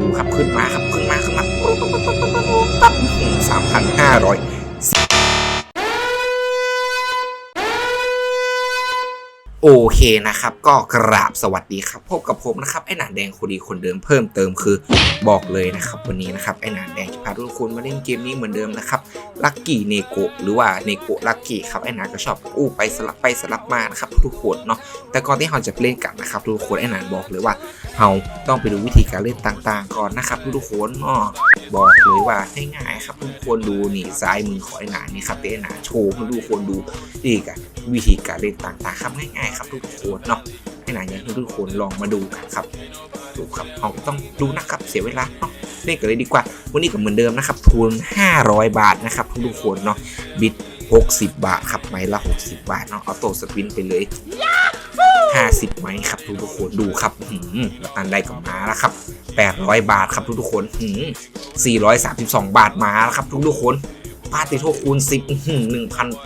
ดูครับขึ้นมาครับขึ้นมาขึ้นมาสามพันห้าร้อย โอเคนะครับ ก็กราบสวัสดีครับ พบกับผมนะครับ ไอ้หนานแดงคนดีคนเดิมเพิ่มเติมคือบอกเลยนะครับ วันนี้นะครับ ไอ้หนานแดงจะพาทุกคนมาเล่นเกมนี้เหมือนเดิมนะครับลักกี้เนโกหรือว่าเนโกลักกี้ครับไอ้หนานก็ชอบอู้ไปสลับไปสลับมานะครับทุกคนเนาะแต่ก่อนที่เราจะเล่นกันนะครับทุกคนไอ้หนานบอกเลยว่าเราต้องไปดูวิธีการเล่นต่างๆ ก่อนนะครับทุกคนอ๋อบอกเลยว่าง่ายๆครับทุกคนดูนี่ซ้ายมือของไอ้หนานี่ครับไอ้หนาโชว์ให้ทุกคนดูนี่กันวิธีการเล่นต่างๆครับง่ายๆครับทุกคนเนาะไอ้หนาอยากให้ทุกคนลองมาดูกันครับดูครับเราต้องดูนะครับเสียเวลาเนาะเล่นกันเลยดีกว่า วันนี้ก็เหมือนเดิมนะครับทุน500 บาทนะครับทุกคนเนาะบิด60 บาทครับไม้ละ 60 บาทเนาะเอาโตสปินไปเลย 50ไหมครับทุกทุกๆคนดูครับหืมแล้วตันได้กับมาแล้วครับ 800 บาทครับทุกทุกๆคนหืม432 บาทมาแล้วครับทุกทุกๆคน ปาติโทคูณ10อื้อหือ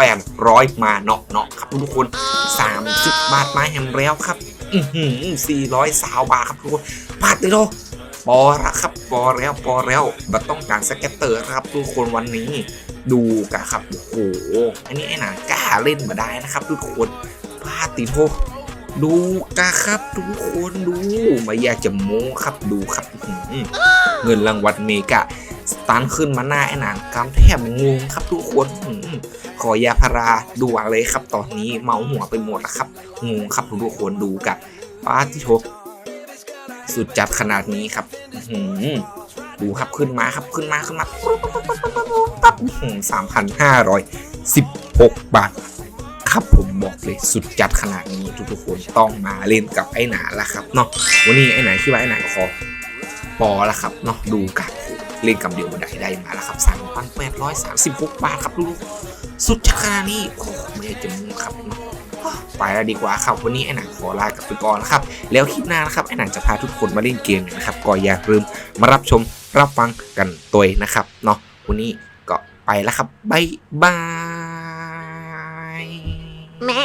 1,800มาเนาะเนาะครับทุกทุกคน30บาทมาแฮมแล้วครับอือหือ400บาทครับทุกคนปาติโทปอละครับปอแล้วปอแล้วบัตต้องการสเก็ตเตอร์ครับทุกคนวันนี้ดูกันครับโอ้โหอันนี้ไอ้หนากล้าเล่นมาได้นะครับ ทุกคนปาติโทดูกะครับทุกคนดูไม่อยากจะโม้ครับดูครับเงินรางวัลเมกะ สตาร์ทขึ้นมาหน้าไอ้หนางกำแทบงงครับทุกคนขอยาพาราด่วนเลยครับ ตอนนี้เมาหัวไปหมดแล้วครับงงครับทุกคนดูกับป้าที่โชสุดจัดขนาดนี้ครับหือดูครับขึ้นมาครับขึ้นมาขึ้นมาปั๊บสามพันห้าร้อยสิบหกบาทครับผมบอกเลยสุดจัดขนาดนี้ทุกๆคนต้องมาเล่นกับไอ้หนาละครับเนาะวันนี้ไอ้หนาคิดว่าไอ้หนาขอปอละครับเนาะดูกัน เล่นกับเดียวบันไดได้มาแล้วครับสามพันแปดร้อยสามสิบหกบาทครับลูกสุดจัดขนาดนี้โอ้ไม่อยากจะมุงครับไปแล้วดีกว่าครับวันนี้ไอ้หนาขอลากับไปก่อนนะครับ แล้วคลิปหน้านะครับไอ้หนาจะพาทุกคนมาเล่นเกมนะครับก็อย่าลืมมารับชมรับฟังกันตัวนะครับเนาะวันนี้ก็ไปแล้วครับบ๊ายบายแม่